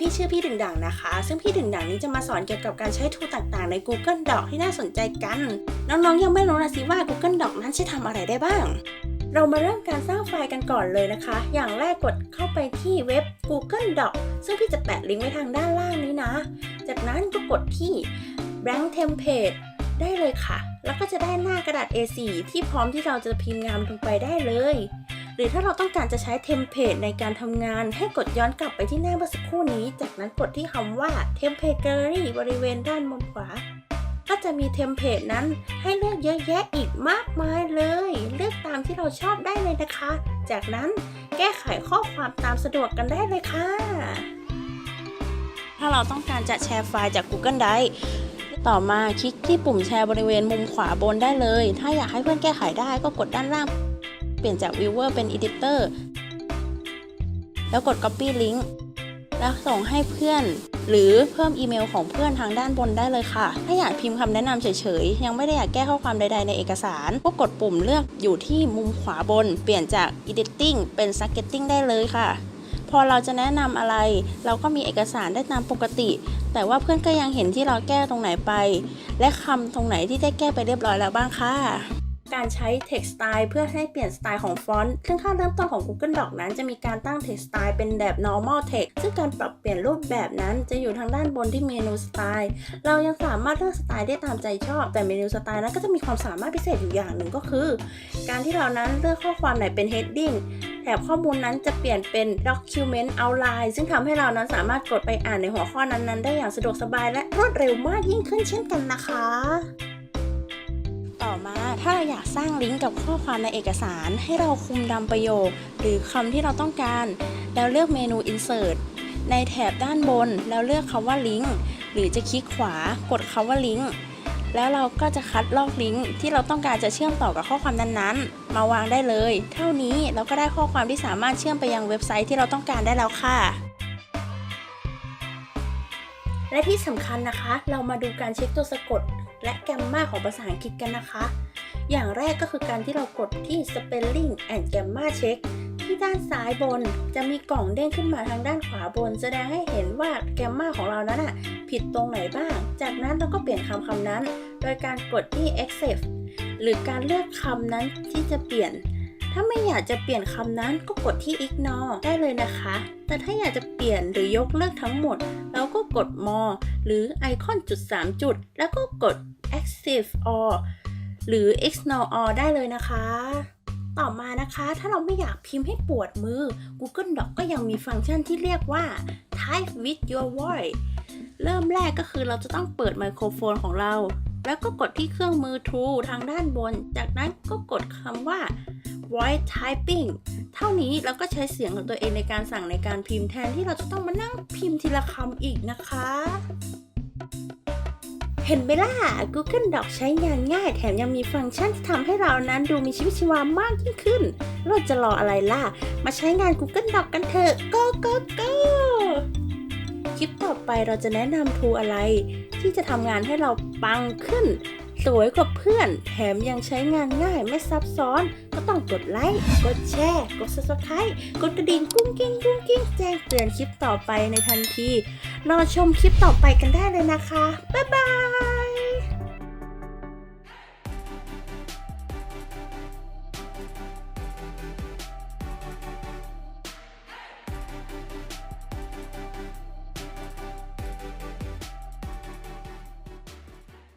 พี่ชื่อพี่ดึงดังนะคะ ซึ่งพี่ดึงดังนี้จะมาสอนเกี่ยวกับการใช้ทูต่างๆ ใน Google Doc ที่น่าสนใจกัน น้องๆ ยังไม่รู้นะสิว่า Google Doc นั้นใช้ทำอะไรได้บ้าง เรามาเริ่มการสร้างไฟล์กันก่อนเลยนะคะ อย่างแรกกดเข้าไปที่เว็บ Google Doc ซึ่งพี่จะแปะลิงก์ไว้ทางด้านล่างนี้นะ จากนั้นก็กดที่ blank template ได้เลยค่ะ แล้วก็จะได้หน้ากระดาษ A4 ที่พร้อมที่เราจะพิมพ์งานลงไปได้เลย รือถ้าเราต้องการจะใช้เทมเพลตในการทำงาน ให้กดย้อนกลับไปที่หน้าเมื่อสักครู่นี้ จากนั้นกดที่คำว่า Template Gallery บริเวณด้านบนขวา ก็จะมีเทมเพลตนั้นให้เลือกเยอะแยะอีกมากมายเลย เลือกตามที่เราชอบได้เลยนะคะ จากนั้นแก้ไขข้อความตามสะดวกกันได้เลยค่ะ ถ้าเราต้องการจะแชร์ไฟล์จาก Google Drive ต่อมาคลิกที่ปุ่มแชร์บริเวณมุมขวาบนได้เลย ถ้าอยากให้เพื่อนแก้ไขได้ก็กดด้านล่าง เปลี่ยนจาก Viewer เป็น Editor แล้วกด Copy Link แล้วส่งให้เพื่อน หรือเพิ่มอีเมลของเพื่อนทางด้านบนได้เลยค่ะ ถ้าอยากพิมพ์คำแนะนำเฉยๆ ยังไม่ได้อยากแก้ข้อความใดๆในเอกสาร ก็กดปุ่มเลือกอยู่ที่มุมขวาบน เปลี่ยนจาก Editing เป็น Subgetting ได้เลยค่ะ พอเราจะแนะนำอะไร เราก็มีเอกสารได้ตามปกติ แต่ว่าเพื่อนก็ยังเห็นที่เราแก้ตรงไหนไป และคำตรงไหนที่ได้แก้ไปเรียบร้อยแล้วบ้างค่ะ การใช้ text style เพื่อให้เปลี่ยนสไตล์ของฟอนต์ ซึ่งค่าเริ่มต้นของ Google Doc นั้นจะมีการตั้ง text style เป็นแบบ normal text ซึ่งการปรับเปลี่ยนรูปแบบนั้นจะอยู่ทางด้านบนที่เมนูสไตล์ เรายังสามารถเลือกสไตล์ได้ตามใจชอบ แต่เมนูสไตล์นั้นก็จะมีความสามารถพิเศษอยู่อย่างหนึ่งก็คือ การที่เรานั้นเลือกข้อความไหนเป็น heading แถบข้อมูลนั้นจะเปลี่ยนเป็น document outline ซึ่งทำให้เรานั้นสามารถกดไปอ่านในหัวข้อนั้นๆ ได้อย่างสะดวกสบายและรวดเร็วมากยิ่งขึ้นเช่นกันนะคะ ถ้าเราอยากสร้างลิงก์กับข้อความในเอกสาร ให้เราคุมดำประโยค หรือคำที่เราต้องการ แล้วเลือกเมนู insert ในแถบด้านบน แล้วเลือกคำว่าลิงก์หรือจะคลิกขวากดคำว่าลิงก์แล้วเราก็จะคัดลอกลิงก์ที่เราต้องการจะเชื่อมต่อกับข้อความนั้นๆ มาวางได้เลย เท่านี้เราก็ได้ข้อความที่สามารถเชื่อมไปยังเว็บไซต์ที่เราต้องการได้แล้วค่ะ และที่สำคัญนะคะ เรามาดูการเช็คตัวสะกด และแกรมมาของภาษาอังกฤษกันนะคะ อย่างแรกก็คือการที่เรากดที่ spelling and grammar check ที่ด้านซ้ายบนจะมีกล่องเด้งขึ้นมาทางด้านขวาบน แสดงให้เห็นว่าแกรมมาของเรานั้นอะผิดตรงไหนบ้าง จากนั้นเราก็เปลี่ยนคำคำนั้น โดยการกดที่ accept หรือการเลือกคำนั้นที่จะเปลี่ยน ถ้าไม่อยากจะเปลี่ยนคำนั้นก็กดที่ ignore ได้เลยนะคะ แต่ถ้าอยากจะเปลี่ยนหรือยกเลิกทั้งหมด เราก็กด more หรือไอคอนจุด3จุด แล้วก็กด active all หรือ ignore all ได้เลยนะคะ ต่อมานะคะ ถ้าเราไม่อยากพิมพ์ให้ปวดมือ Google Doc ก็ยังมีฟังก์ชันที่เรียกว่า type with your voice เริ่มแรกก็คือเราจะต้องเปิดไมโครโฟนของเรา แล้วก็กดที่เครื่องมือ True ทางด้านบน จากนั้นก็กดคำว่า voice typing เท่านี้เราก็ใช้เสียงของตัวเองในการสั่งในการพิมพ์แทนที่เราจะต้องมานั่งพิมพ์ทีละคำอีกนะคะ เห็นไหมล่ะ Google Doc ใช้งานง่าย แถมยังมีฟังก์ชันที่ทำให้เรานั้นดูมีชีวิตชีวามากยิ่งขึ้น เราจะรออะไรล่ะ มาใช้งาน Google Doc กันเถอะ go go go คลิปต่อไปเราจะแนะนำทูอะไร ที่จะทำงานให้เราปังขึ้น สวยกว่าเพื่อน แถมยังใช้งานง่ายไม่ซับซ้อน ก็ต้องกดไลค์ กดแชร์ กด subscribe กดกระดิ่งกุ้งกิ้งกุ้งกิ้งแจ้งเตือนคลิปต่อไปในทันที รอชมคลิปต่อไปกันได้เลยนะคะ บ๊ายบาย